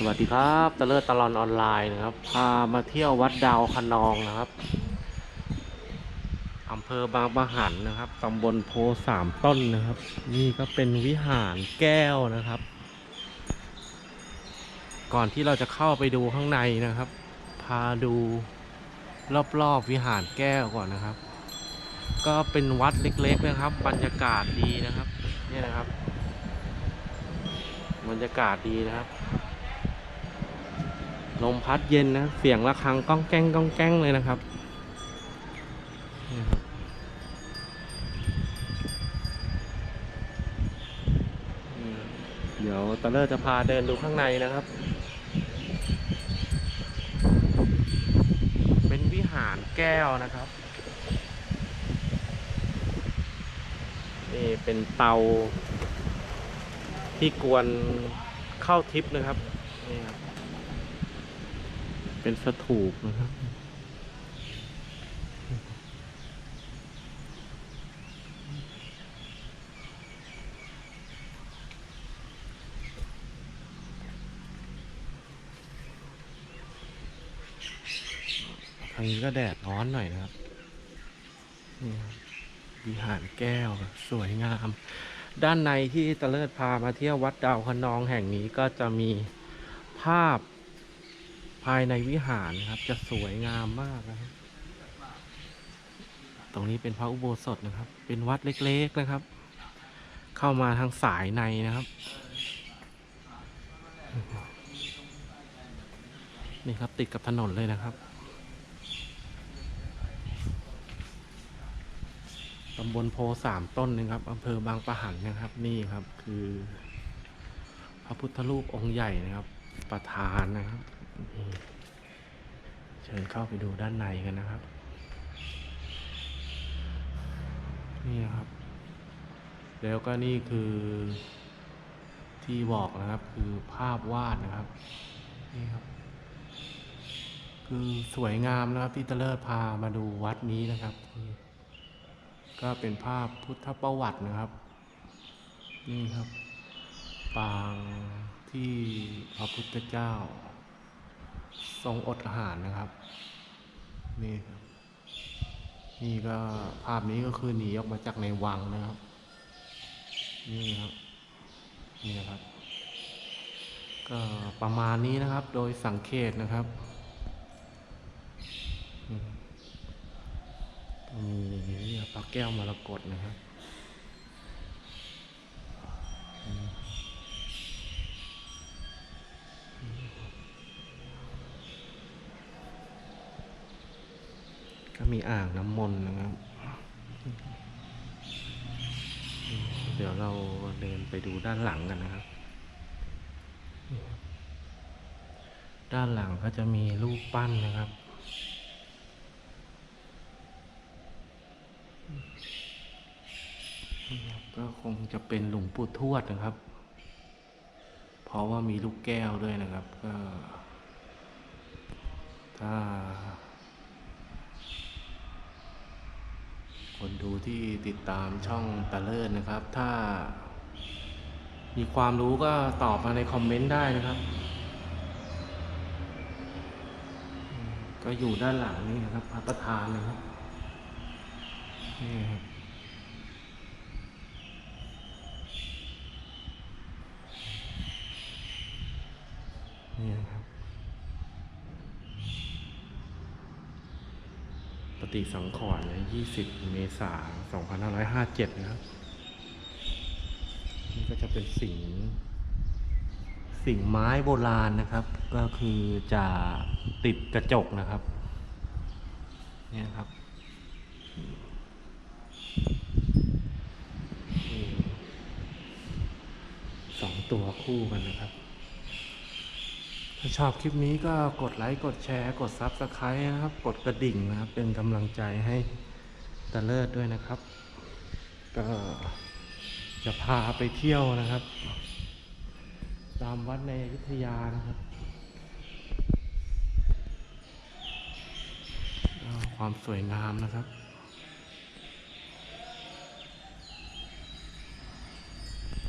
สวัสดีครับตะเลิศตลอนออนไลน์นะครับ พามาเที่ยววัดดาวคะนองนะครับอำเภอบางปะหันนะครับตำบลโพสามต้นนะครับ นี่ก็เป็นวิหารแก้วนะครับ ก่อนที่เราจะเข้าไปดูข้างในนะครับ พาดูรอบๆวิหารแก้วก่อนนะครับ ก็เป็นวัดเล็กๆนะครับ บรรยากาศดีนะครับ เนี่ยนะครับ บรรยากาศดีนะครับ ลมพัดเย็นนะ เสียงระฆังก้องแก้งก้องแก้งเลยนะครับ เดี๋ยวตะเลอร์จะพาเดินดูข้างในนะครับ เป็นวิหารแก้วนะครับ นี่เป็นเตาที่กวนเข้าทิพย์นะครับ นี่ครับ เป็นสถูปนะครับทางนี้ก็แดดร้อนหน่อยนะครับนี่วิหารแก้วสวยงาม ด้านในที่ตะเลิดพามาเที่ยววัดดาวคะนองแห่งนี้ก็จะมีภาพายในวิหารครับ จะสวยงามมากนะครับ ตรงนี้เป็นพระอุโบสถนะครับ เป็นวัดเล็กๆนะครับ เข้ามาทางสายในนะครับ นี่ครับติดกับถนนเลยนะครับตำบลโพสามต้นนะครับอำเภอบางปะหันนะครับ นี่ครับคือ พระพุทธรูปองค์ใหญ่นะครับ ประธานนะครับ เชิญเข้าไปดูด้านในกันนะครับ นี่นะครับ แล้วก็นี่คือที่บอกนะครับคือภาพวาดนะครับนี่ครับ คือสวยงามนะครับที่ตะเลิศพามาดูวัดนี้นะครับ ก็เป็นภาพพุทธประวัตินะครับ นี่ครับ ปางที่พระพุทธเจ้า ทรงอดอาหารนะครับนี่ครับนี่ก็ภาพนี้ก็คือหนีออกมาจากในวังนะครับ นี่ครับนี่นะครับ ก็ประมาณนี้นะครับโดยสังเกตนะครับอืมมีปลาแก้วมรกตนะครับ ก็มีอ่างน้ำมนต์นะครับ เดี๋ยวเราเดินไปดูด้านหลังกันนะครับ ด้านหลังก็จะมีรูปปั้นนะครับก็คงจะเป็นหลวงปู่ทวดนะครับ เพราะว่ามีลูกแก้วด้วยนะครับ ก็ถ้า คนดูที่ติดตามช่องตะเลิศนะครับ ถ้า มีความรู้ก็ตอบมาในคอมเมนต์ได้นะครับ ก็อยู่ด้านหลังนี่นะครับพระประธานนะครับนี่ครับนี่ครับ ปฏิสังขรณ์นะ20 เมษายน 2557 นะครับ นี่ก็จะเป็นสิ่งสิ่งไม้โบราณนะครับ ก็คือจะติดกระจกนะครับ เนี่ยครับสองตัวคู่กันนะครับ ถ้าชอบคลิปนี้ก็กดไลค์ กดแชร์ กด Subscribe นะครับ กดกระดิ่งนะครับ เป็นกำลังใจให้ตะเลิศด้วยนะครับ ก็จะพาไปเที่ยวนะครับ ตามวัดในอยุธยานะครับ ความสวยงามนะครับ